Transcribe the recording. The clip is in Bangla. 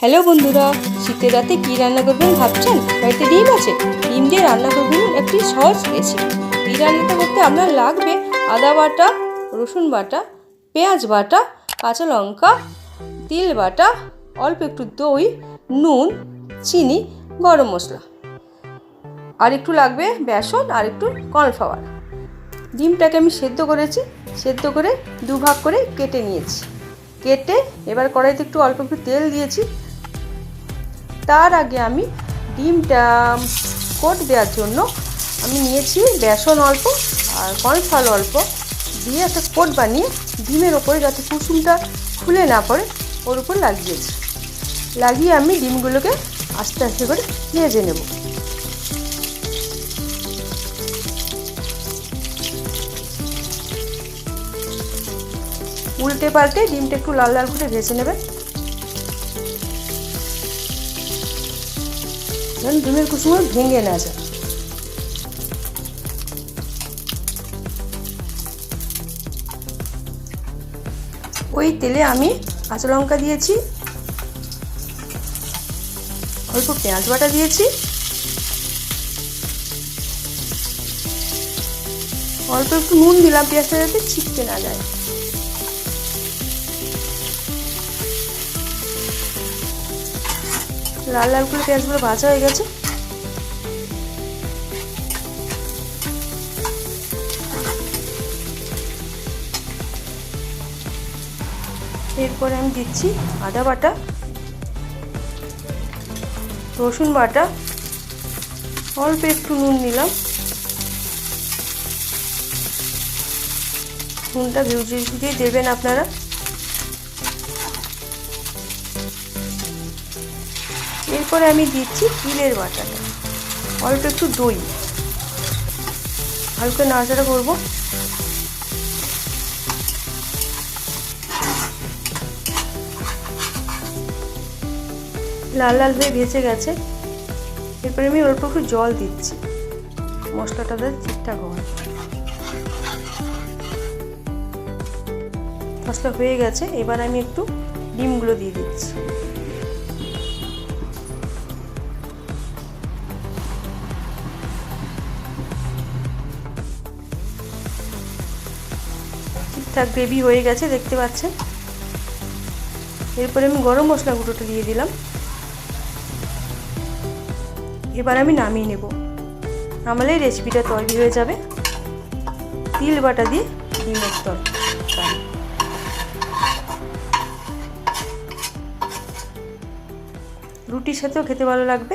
হ্যালো বন্ধুরা, শীতের রাতে কী রান্না করবেন ভাবছেন? বাড়িতে ডিম আছে? ডিম দিয়ে রান্না করবেন একটি সহজ রেসিপি এই রান্নাটা করতে আপনার লাগবে আদা বাটা, রসুন বাটা, পেঁয়াজ বাটা, কাঁচা লঙ্কা, তিল বাটা, অল্প একটু দই, নুন, চিনি, গরম মশলা। আর একটু লাগবে বেসন, আর একটু কর্নফ্লাওয়ার। ডিমটাকে আমি সেদ্ধ করেছি, সেদ্ধ করে দু ভাগ করে কেটে নিয়েছি। কেটে এবার কড়াইতে একটু অল্প একটু তেল দিয়েছি। তার আগে আমি ডিমটা কোট দেওয়ার জন্য আমি নিয়েছি বেসন অল্প আর কর্নফ্লাওয়ার অল্প দিয়ে একটা কোট বানিয়ে ডিমের ওপরে যাতে কুসুমটা খুলে না পড়ে, ওর উপর লাগিয়েছি। লাগিয়ে আমি ডিমগুলোকে আস্তে আস্তে করে ভেজে নেব। উল্টে পাল্টে ডিমটা একটু লাল লাল করে ভেজে নেবেন। যেন ডিমের কুসুম ভেঙে না যায় ওই তেলে আমি কাঁচা লঙ্কা দিয়েছি, অল্প পেঁয়াজ বাটা দিয়েছি, অল্প একটু নুন দিলাম পেঁয়াজটা যাতে ছিটকে না যায়। লাল লাল করে পেঁয়াজগুলো ভাজা হয়ে গেছে। এরপরে আমি দিচ্ছি আদা বাটা, রসুন বাটা, অল্প একটু নুন নিলাম। নুনটা ভিউজে দিয়ে দেবেন আপনারা। এরপরে আমি দিচ্ছি তিলের বাটাটা। অল্প একটু দই। হালকা নাড়াচাড়া করব। লাল লাল হয়ে ভেসে গেছে। এরপরে আমি অল্প একটু জল দিচ্ছি। মশলাটা ঠিকঠাক হয় মশলা হয়ে গেছে। এবার আমি একটু ডিমগুলো দিয়ে দিচ্ছি। ঠিকঠাক গ্রেভি হয়ে গেছে, দেখতে পাচ্ছেন? এরপরে আমি গরম মশলা গুঁড়োটা দিয়ে দিলাম। এবার আমি নামিয়ে নেব। নামালে রেসিপিটা তৈরি হয়ে যাবে। তিল বাটা দিয়ে ডিমের তরকারি। রুটির সাথেও খেতে ভালো লাগবে।